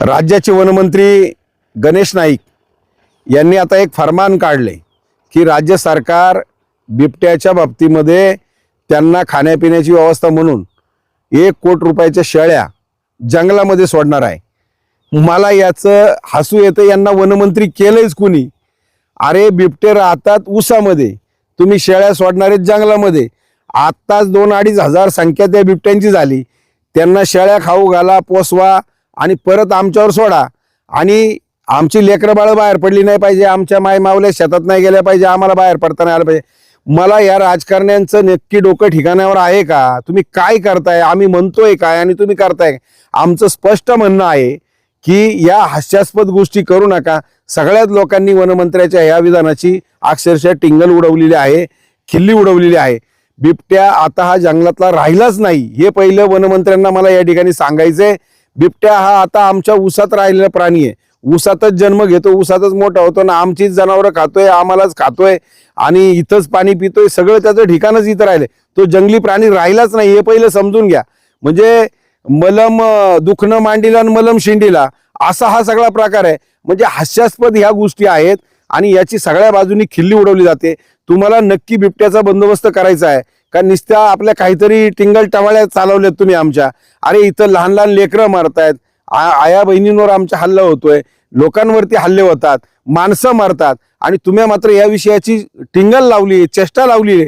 राज्याचे वनमंत्री गणेश नाईक यांनी आता एक फरमान काढले की राज्य सरकार बिबट्याच्या बाबतीमध्ये त्यांना खाण्यापिण्याची व्यवस्था म्हणून एक कोट रुपयाच्या शेळ्या जंगलामध्ये सोडणार आहे. मला याचं हसू येतं यांना वनमंत्री केलंच कुणी? अरे बिबटे राहतात उसामध्ये तुम्ही शेळ्या सोडणारे जंगलामध्ये. आत्ताच दोन अडीच हजार संख्या त्या बिबट्यांची झाली. त्यांना शेळ्या खाऊ घाला पोसवा आणि परत आमच्यावर सोडा. आणि आमची लेकरं बाळं बाहेर पडली नाही पाहिजे आमच्या माय मावल्या शेतात नाही गेल्या पाहिजे आम्हाला बाहेर पडता नाही आलं पाहिजे. मला या राजकारण्यांचं नक्की डोकं ठिकाणावर आहे का? तुम्ही काय करताय? आम्ही म्हणतोय काय आणि तुम्ही करताय? आमचं स्पष्ट म्हणणं आहे की या हास्यास्पद गोष्टी करू नका. सगळ्याच लोकांनी वनमंत्र्याच्या या विधानाची अक्षरशः टिंगल उडवलेली आहे खिल्ली उडवलेली आहे. बिबट्या आता हा जंगलातला राहिलाच नाही. हे पहिलं वनमंत्र्यांना मला या ठिकाणी सांगायचंय. बिबट्या हा आता आमच्या ऊसात राहिलेला प्राणी आहे. ऊसातच जन्म घेतो ऊसातच मोठा होतो ना आमचीच जनावरं खातोय आम्हालाच खातोय आणि इथंच पाणी पितोय सगळं त्याचं ठिकाणच इथं राहिले तो जंगली प्राणी राहिलाच नाही हे पहिलं समजून घ्या. म्हणजे मलम दुखणं मांडीला आणि मलम शिंडीला असा हा सगळा प्रकार आहे. म्हणजे हास्यास्पद ह्या गोष्टी आहेत आणि याची सगळ्या बाजूनी खिल्ली उडवली जाते. तुम्हाला नक्की बिबट्याचा बंदोबस्त करायचा आहे. का नुसत्या आपल्या काहीतरी टिंगल टवाळ्या चालवल्यात तुम्ही आमच्या. अरे इथं लहान लहान लेकरं मारतायत. आया बहिणींवर आमचा हल्ला होतोय. लोकांवरती हल्ले होतात. माणसं मारतात. आणि तुम्ही मात्र या विषयाची टिंगल लावली चेष्टा लावली.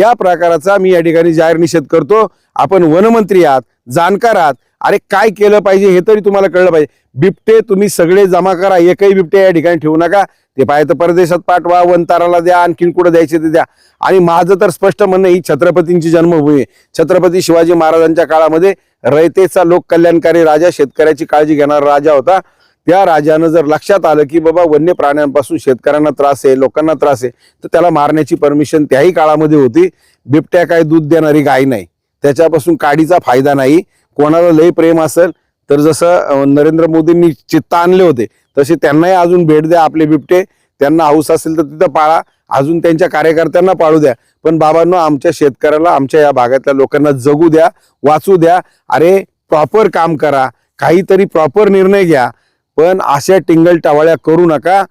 या प्रकाराचा मी या ठिकाणी जाहीर निषेध करतो. आपण वनमंत्री आहात जाणकार आहात. अरे काय केलं पाहिजे हे तरी तुम्हाला कळलं पाहिजे. बिबटे तुम्ही सगळे जमा करा एकही बिबटे या ठिकाणी ठेवू नका. ते पाहिजे तर परदेशात पाठवा वनताराला द्या आणखीन कुठं द्यायचे ते द्या. आणि माझं तर स्पष्ट म्हणणं ही छत्रपतींची जन्मभूमी आहे. छत्रपती शिवाजी महाराजांच्या काळामध्ये रयतेचा लोक कल्याणकारी राजा शेतकऱ्याची काळजी घेणारा राजा होता. त्या राजानं जर लक्षात आलं की बाबा वन्य प्राण्यांपासून शेतकऱ्यांना त्रास आहे लोकांना त्रास आहे तर त्याला मारण्याची परमिशन त्याही काळामध्ये होती. बिबट्या काय दूध देणारी गाय नाही. त्याच्यापासून काडीचा फायदा नाही. कोणाला लय प्रेम असेल तर जसं नरेंद्र मोदींनी चित्त आणले होते तसे त्यांनाही अजून भेट द्या आपले बिबटे. त्यांना हाऊस असेल तर तिथं पाळा. अजून त्यांच्या कार्यकर्त्यांना पाळू द्या. पण बाबांनो आमच्या शेतकऱ्याला आमच्या या भागातल्या लोकांना जगू द्या वाचू द्या. अरे प्रॉपर काम करा. काहीतरी प्रॉपर निर्णय घ्या. पण अशा टिंगल टावाळ्या करू नका.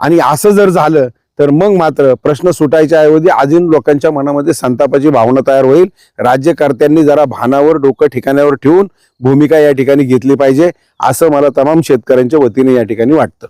आणि असं जर झालं तर मग मात्र प्रश्न सुटायच्या ऐवजी अजून लोकांच्या मनामध्ये संतापाची भावना तयार होईल. राज्यकर्त्यांनी जरा भानावर डोकं ठिकाणावर ठेवून भूमिका या ठिकाणी घेतली पाहिजे असं मला तमाम शेतकऱ्यांच्या वतीने या ठिकाणी वाटतं.